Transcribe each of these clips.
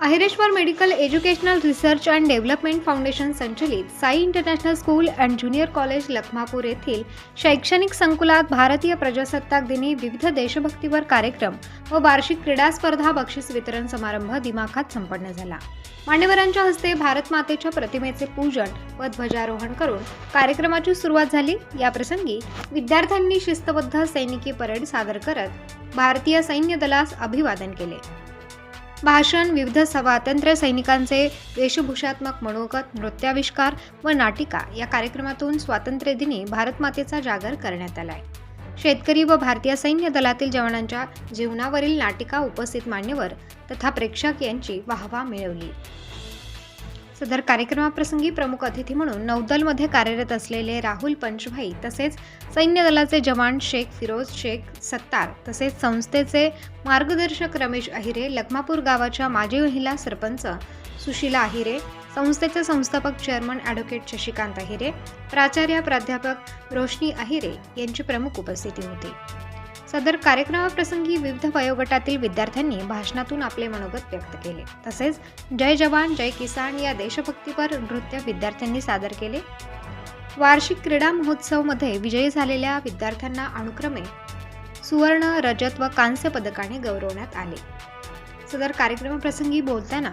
Ahireshwar medical educational research and development foundation संचलित Sai international school and junior college Lakhmapur येथील शैक्षणिक संकुलात भारतीय प्रजासत्ताक दिनी विविध देशभक्तीवर कार्यक्रम व वार्षिक क्रीडा स्पर्धा बक्षीस वितरण समारंभ दिमाखात संपन्न झाला. मान्यवरांच्या हस्ते भारत मातेच्या प्रतिमेचे पूजन व ध्वजारोहण करून कार्यक्रमाची सुरुवात झाली. याप्रसंगी विद्यार्थ्यांनी शिस्तबद्ध सैनिकी परेड सादर करत भारतीय सैन्य दलास अभिवादन केले. भाषण विविध स्वातंत्र्य सैनिकांचे वेशभूषात्मक मनोगत नृत्याविष्कार व नाटिका या कार्यक्रमातून स्वातंत्र्यदिनी भारतमातेचा जागर करण्यात आलाय. शेतकरी व भारतीय सैन्य दलातील जवानांच्या जीवनावरील नाटिका उपस्थित मान्यवर तथा प्रेक्षक यांची वाहवा मिळवली. सदर कार्यक्रमाप्रसंगी प्रमुख अतिथी म्हणून नौदलमध्ये कार्यरत असलेले राहुल पंचभाई तसेच सैन्य दलाचे जवान शेख फिरोज शेख सत्तार तसेच संस्थेचे मार्गदर्शक रमेश अहिरे लखमापूर गावाच्या माजी महिला सरपंच सुशीला अहिरे संस्थेचे संस्थापक चेअरमन ॲडव्होकेट शशिकांत अहिरे प्राचार्य प्राध्यापक रोशनी अहिरे यांची प्रमुख उपस्थिती होती. सदर कार्यक्रमाप्रसंगी विविध वयोगटातील विद्यार्थ्यांनी भाषणातून आपले मनोगत व्यक्त केले. तसेच जय जवान जय किसान या देशभक्तीपर नृत्य विद्यार्थ्यांनी सादर केले. वार्षिक क्रीडा महोत्सवमध्ये विजयी झालेल्या विद्यार्थ्यांना अनुक्रमे सुवर्ण रजत व कांस्य पदकाने गौरवण्यात आले. सदर कार्यक्रमाप्रसंगी बोलताना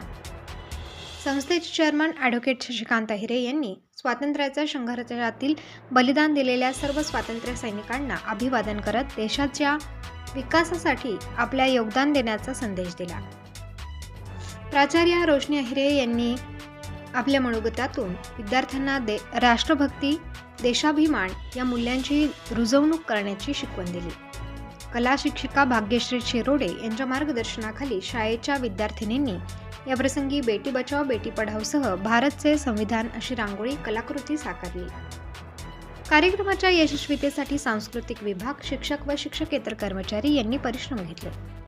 संस्थेचे चेअरमन ॲडव्होकेट शशिकांत हिरे यांनी स्वातंत्र्याच्या संघर्षातील बलिदान दिलेल्या सर्व स्वातंत्र्य सैनिकांना अभिवादन करत देशाच्या विकासासाठी आपल्या योगदान देण्याचा संदेश दिला. प्राचार्य रोशनी अहिरे यांनी आपल्या मनोगतातून विद्यार्थ्यांना दे राष्ट्रभक्ती देशाभिमान या मूल्यांची रुजवणूक करण्याची शिकवण दिली. कला शिक्षिका भाग्यश्री शिरोडे यांच्या मार्गदर्शनाखाली शाळेच्या विद्यार्थिनींनी याप्रसंगी बेटी बचाव बेटी पढावसह भारतचे संविधान अशी रांगोळी कलाकृती साकारली. कार्यक्रमाच्या यशस्वीतेसाठी सांस्कृतिक विभाग शिक्षक व शिक्षकेतर कर्मचारी यांनी परिश्रम घेतले.